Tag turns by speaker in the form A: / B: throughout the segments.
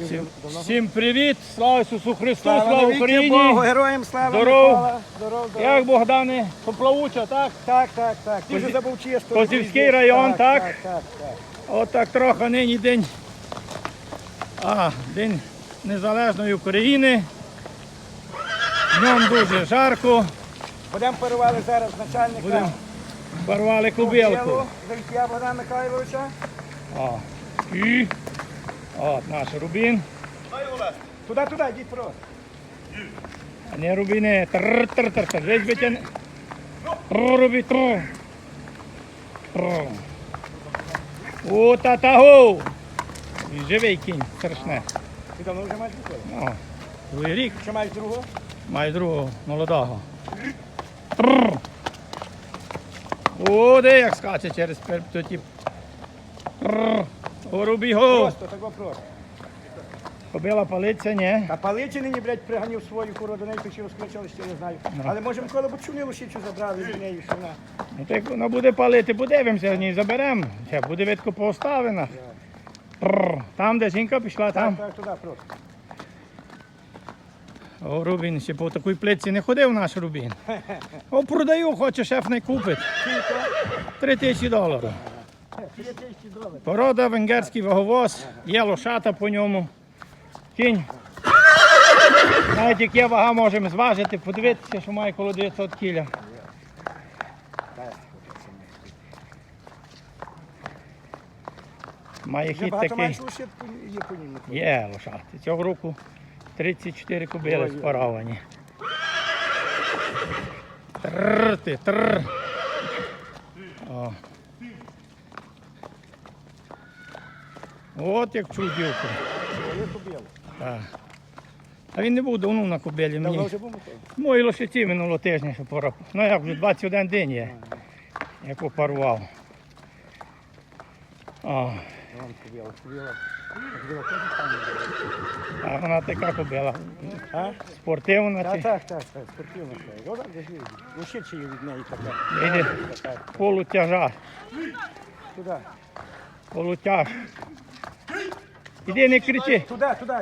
A: Всім, всім привіт! Слава Ісусу Христу! Слава,
B: навіки
A: Україні!
B: Богу, героям слава
A: Здоров.
B: Микола. Здоров, здоров.
A: Як Богдане, поплавуча, так?
B: Так, так, так. Ти вже забув чисто.
A: Козівський район, так?
B: Так, так, так.
A: От так трохи нині день. А, День Незалежної України. Днем дуже жарко.
B: Будемо парували зараз начальника.
A: Будемо порвали кубилку.
B: Зелькія Богдана Михайловича.
A: О. І. От наш Рубін.
B: Туди, туди, йдіть просто.
A: Не Рубіне. Тр тр тр тр Весь витягне. Рубі тр. Тр. О, та-та-го. Живий кінь, страшне.
B: Ти давно вже маєш Микола?
A: О, другий рік.
B: Що маєш другого?
A: Маю другого молодого. О, де як скаче через ті. Тррр. О, рубі го.
B: Просто, так просто.
A: Побила палиця, ні.
B: Та паличі нині, блядь, приганів свою куру до неї, чи розкричали, ще не знаю.
A: Ну.
B: Але може Микола Бучунилу ще цю забрали від неї, що вона.
A: Ну так вона буде палити, подивимося, ні, заберемо. Ще буде видко по оставинах. Там, де жінка пішла, там.
B: Так, так, туди просто.
A: О, Рубін ще по такій плитці не ходив наш Рубін. О, продаю, хоче шеф не купить. Три тисячі доларів. Порода венгерський ваговоз, є лошата по ньому. Кінь. Навіть як є вага, можемо зважити, подивитися, що має коло 900 кіля. Має хід такий.
B: є
A: лошати. Цього року 34 кобили
B: Ой-ой.
A: спаровані. Тррр ти, тррр. О. От як
B: кобіл.
A: Так. А він не був давно на кобилі. Мені мої лошиці минулого тижня, що пора. Ну як вже 21 день є, як опарував. А вона така кобила.
B: А?
A: Спортивна.
B: Так, так, так, так, спортивно. Ну, ще чи від неї така.
A: Полутяжа,
B: Туди.
A: полутяж. Іди не кричи,
B: Туди, туди.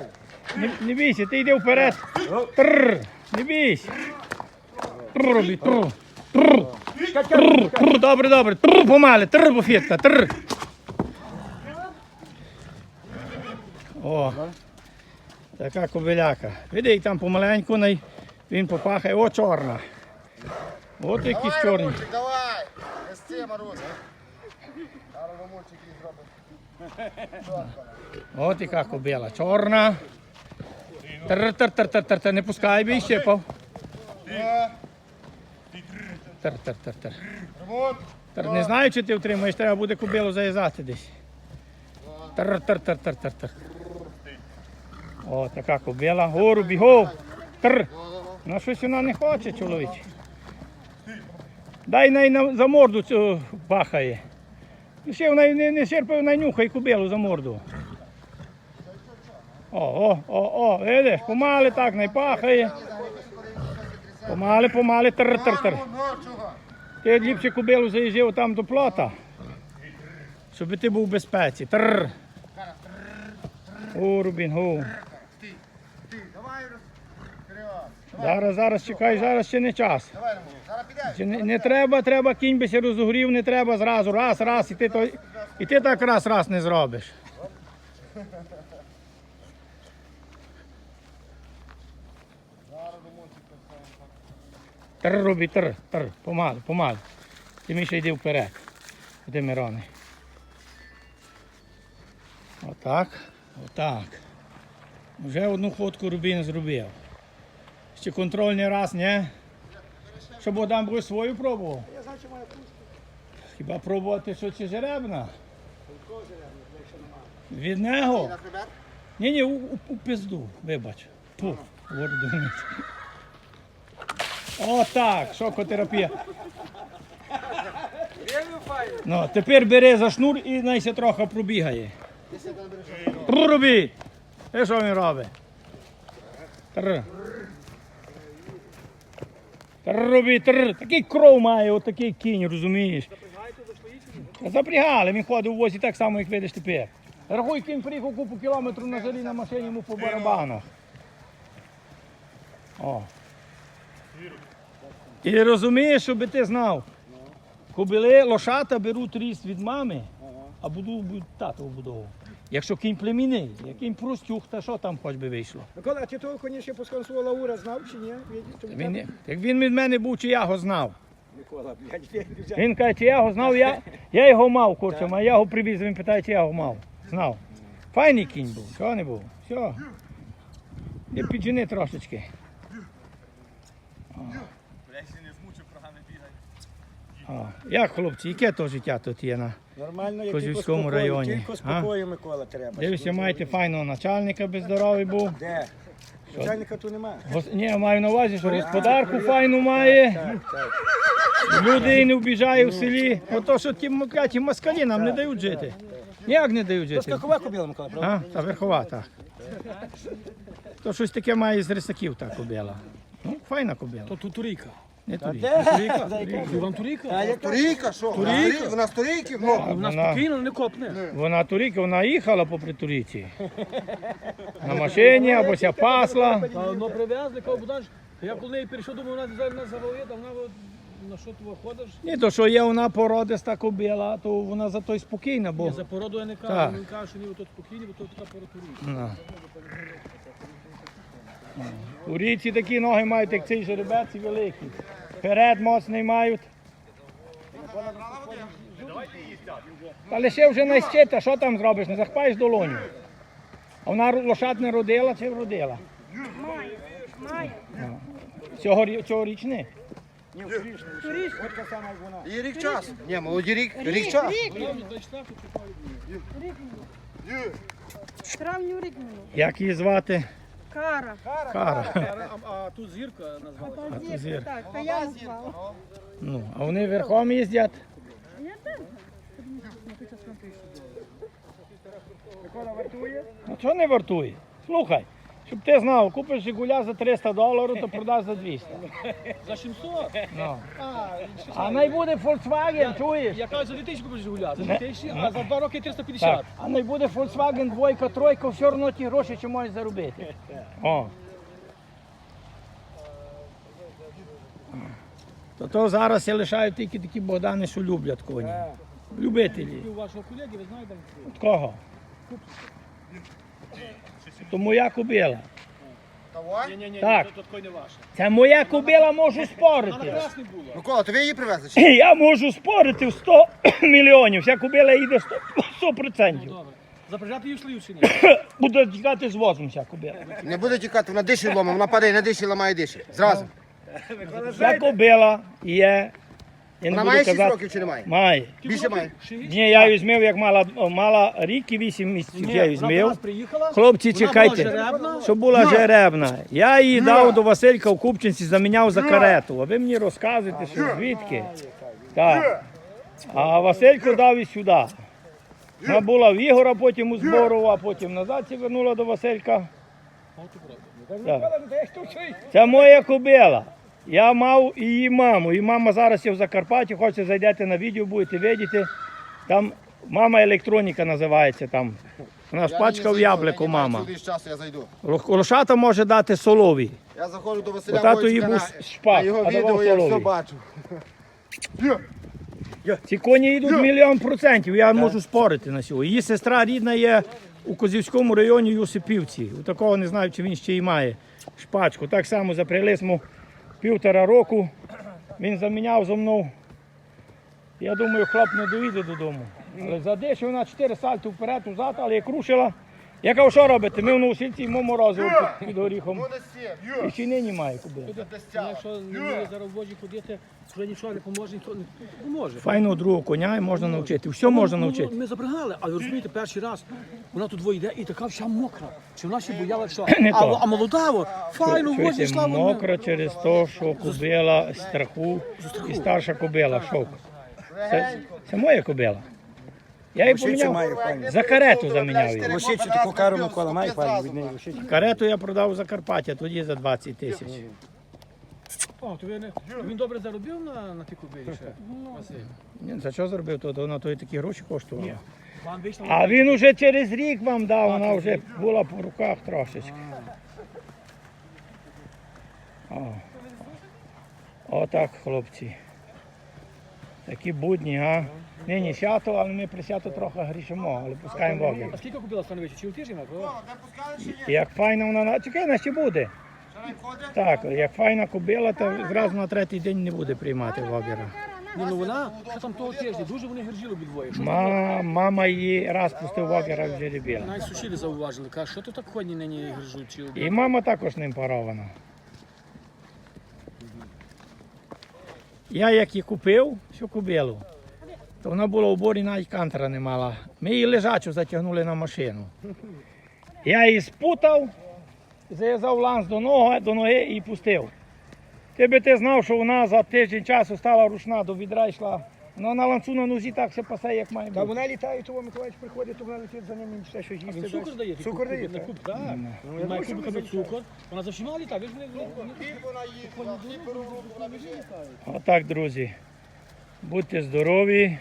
A: не, не бійся, ти йди вперед.
B: О,
A: Тррр, не бійся. Тррр, робі,
B: Катя,
A: тррр, тррр, добре, добре, тррр, помали, тррр, буфетка, тррр. О, така кобиляка. Види, там помаленьку, най- він попахає, о, чорна. От чорні.
C: Ромульчик, давай! Не з цим, Маруся. Зараз Ромульчик їй зробить.
A: От яка кобила, чорна. тр тр тр тр тр тр не пускай бій щепав. тр тр тр тр тр Не знаю, чи ти втримаєш, треба буде кобилу зав'язати десь. тр тр тр тр тр тр О, така кобила. Гору бігов. Тр. Ну щось вона не хоче, чоловік. Дай най на- за морду цю бахає. Ще вона не, не черпає, вона нюхає кобилу за морду. О, о, о, о, видиш, помали так, не пахає. Помали, помали, тр тр тр
C: ну?
A: Ти ліпше кобилу заїжджав там до плота, щоб ти був в безпеці. Тр. О, Рубін, о. Зараз, зараз чекай, зараз ще не час.
C: Давай,
A: Не, не треба, треба, кінь би розогрів, не треба зразу, раз, раз, і ти, то, і ти так раз, раз не зробиш. Тр, робі, тр, тр, помалу, помалу. Ти Міша йди вперед. Де Мирони. Отак, отак. Вже одну ходку Рубін зробив. Ще контрольний раз, ні? Що Богдан буде свою пробував?
B: Я знаю, що має пустку.
A: Хіба пробувати, що чи жеребна? Від нього? Ні, ні, у, у, у пизду, вибач. Пу, ворду. О, так, шокотерапія. Ну, тепер бери за шнур і найся трохи пробігає. Робіть! І що він робить? Тр. Тр робіть, тр. Такий кров має, отакий кінь, розумієш? Запрягали, він ходив у возі так само, як видиш тепер. Рахуй, кінь приїхав купу кілометрів на зелі на машині йому по барабанах. О. І розумієш, щоб ти знав. Кобили лошата беруть ріст від мами, а буду тато будову. Якщо кінь племінний, як кінь простюх, та що там хоч би вийшло?
B: Микола, а ти того коні ще посконсувала Ура знав чи ні?
A: Він, як він від мене був, чи я його знав.
B: Микола, блядь, я.
A: Він каже, чи я його знав, я, я його мав курчем, а я його привіз, він питає, чи я його мав. Знав. Файний кінь був, чого не був. Все. І піджени трошечки. О, як хлопці, яке то життя тут є на.
B: Нормально, я
A: Козівському
B: спокою,
A: районі.
B: Тільки
A: А?
B: спокою, Микола, треба.
A: Дивіться, маєте файного начальника без здоровий був.
B: Де? Начальника тут немає.
A: Гос- Ні, маю на увазі, що господарку файну має.
B: Так, так.
A: Людей не вбіжає в селі. Ото що ті мокляті москалі нам не дають жити. Ніяк не дають
B: То
A: жити.
B: скакова кобіла, Микола, правда?
A: А, та верхова, так. То щось таке має з рисаків та кобила. Ну, файна кобила.
D: То тут турійка.
A: Не
D: турійка?
C: Турійка, що? Турійка? У нас турійки много.
D: Вона
A: Вона,
D: спокійно не копне.
A: вона турійка, вона їхала попри турійці. На машині або ся пасла.
D: Воно привезли, кого Буданч. Я коли неї перейшов, думаю, вона нас завалить, а вона на що ти виходиш?
A: Ні, то що є вона породиста кобила, то вона зато й спокійна, бо.
D: Ні, за породу я не кажу, він каже, що ні, тут спокійні, бо тут така пора турійка.
A: Ну. Турійці такі ноги мають, як цей жеребець і великі. Перед моцний мають. Та лише вже не щита, що там зробиш, не захпаєш долоню. А вона лошад не родила чи вродила?
E: Має.
A: Цього, цьогоріч не.
B: Ні.
C: І рік часу. Ні, молоді рік, рік
E: травні рік.
A: Як її звати?
E: Кара.
A: Кара.
D: А, а тут зірка назвалася.
E: А
A: тут зір.
E: зірка, так, та я назвала.
A: Ну, а вони верхом їздять.
E: Я так.
B: Микола вартує?
A: Ну чого не вартує? Слухай, щоб ти знав, купиш Жигуля за 300 доларів, то продаш за 200.
D: За 700?
A: Ну.
D: А,
A: А най буде Volkswagen, чуєш?
D: я кажу, за 2000 купиш Жигуля, за 2000, а за 2 роки 350.
A: Так. А не буде Volkswagen двойка, тройка, все одно ті гроші чи можеш заробити. О. То, то зараз я лишаю тільки такі Богдани, що люблять коні. Любителі.
D: І у вашого колеги, ви знаєте,
A: От кого? То моя кобила.
D: Ні, ні, ні,
A: Так.
D: то такої не ваше.
A: Це моя кобила, можу
D: Вона
A: спорити.
D: красний було.
C: Микола, тобі її привезли? чи?
A: Я можу спорити в 100 мільйонів. Вся кобила їде 100%. 100%.
D: Добре. Запряжати її в чи ні?
A: Буде тікати з возом вся кобила.
C: Не буде тікати, вона диші ломить, вона падає на диші, ламає диші. Зразу.
A: Вся кобила є. Я не
C: Вона має 6 років чи не має?
A: Має.
C: Більше має.
A: Ні, я її змив, як мала, мала рік і 8 місяців. я її змив. Хлопці,
D: Вона
A: чекайте, щоб була жеребна. Я її дав до Василька в Купчинці, заміняв за карету. А ви мені розказуєте, що звідки? Так. А Василько дав і сюди. Вона була в Ігора, потім у збору, а потім назад це вернула до Василька. Так. Це моя кобила. Я мав її маму. І мама зараз є в Закарпатті, хочете зайдете на відео, будете бачити. Там мама електроніка називається там. Вона ж пачка в яблуко, мама.
C: Часу я зайду.
A: Лошата може дати солові.
C: Я заходжу до Василя
A: Бо тато їй був
C: на,
A: шпак,
C: на його
A: а давав
C: відео, я все
A: солові.
C: бачу.
A: Ці коні йдуть мільйон процентів, я можу спорити на сьогодні. Її сестра рідна є у Козівському районі Юсипівці. У такого не знаю, чи він ще й має шпачку. Так само ми півтора року. Він заміняв зо мною. Я думаю, хлоп не доїде додому. Але задишив вона 4 сальти вперед, взад, але як рушила. Я кажу, що робите? Ми в Новосільці йому морозиво під, під горіхом. І ще нині має куди.
D: Якщо не в воді ходити, вже нічого не поможе, ніхто не поможе.
A: Файного другого коня і можна навчити. Все можна
D: Ну,
A: навчити.
D: Ми запрягали, але розумієте, перший раз вона тут йде і така вся мокра. Чи вона ще бояла, що
A: Не
D: а,
A: то.
D: а молода, о, файно в воді
A: Чуєте,
D: йшла. вона.
A: мокра через те, що кобила з страху і старша кобила, шок. Це, це моя кобила. Я її
B: Лошиця має
A: поміняв. За карету заміняв її.
B: Лошицю таку кару Микола має файну від неї. лошицю.
A: Карету я продав у Закарпаття, тоді за 20 тисяч.
D: О, то він, він добре заробив на, на тій кубилі ще. Василь.
A: Ні, За що зробив, то воно то і такі гроші коштувало.
D: Вам вийшло.
A: А він уже через рік вам дав, вона вже була по руках трошечки. О. Отак, хлопці. Такі будні, а? Нині свято, але ми при свято трохи грішимо, але пускаємо вогонь.
D: А скільки купила становище? Чи у тиждень?
C: Ні?
A: Як файна вона, на- чекай, вона ще буде. Так, як файна кобила, то зразу на третій день не буде приймати вогера.
D: Ні, ну вона, що там того тижня, дуже вони гержіли обидвоє. Що
A: Ма, мама її раз пустив вогера в жеребіла.
D: Навіть сусіди зауважили, кажуть, що то так ходні нині гержуть? Чи...
A: І мама також ним парована. Я як її купив, цю кобилу, то вона була у борі навіть кантера не мала. Ми її лежачу затягнули на машину. Я її спутав, зав'язав ланц до ноги, до ноги і пустив. Ти би ти знав, що вона за тиждень часу стала рушна, до відра йшла. Вона на ланцу на нозі так все пасе, як має
B: Та вона літає, того Миколаївич приходить, то вона летить за ним і все, що
D: він цукор дає?
B: Цукор дає,
D: На
B: так. я
D: Він має кубиками
B: ми
D: цукор. Вона за всіма літає, ви ж не... не-
C: Хліб вона їсть, хліб беру в руку, вона біжить.
A: Отак, друзі. Будьте здорові.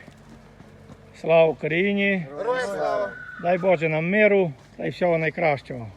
A: Слава Україні!
C: Героям слава!
A: Дай Боже нам миру та й всього найкращого.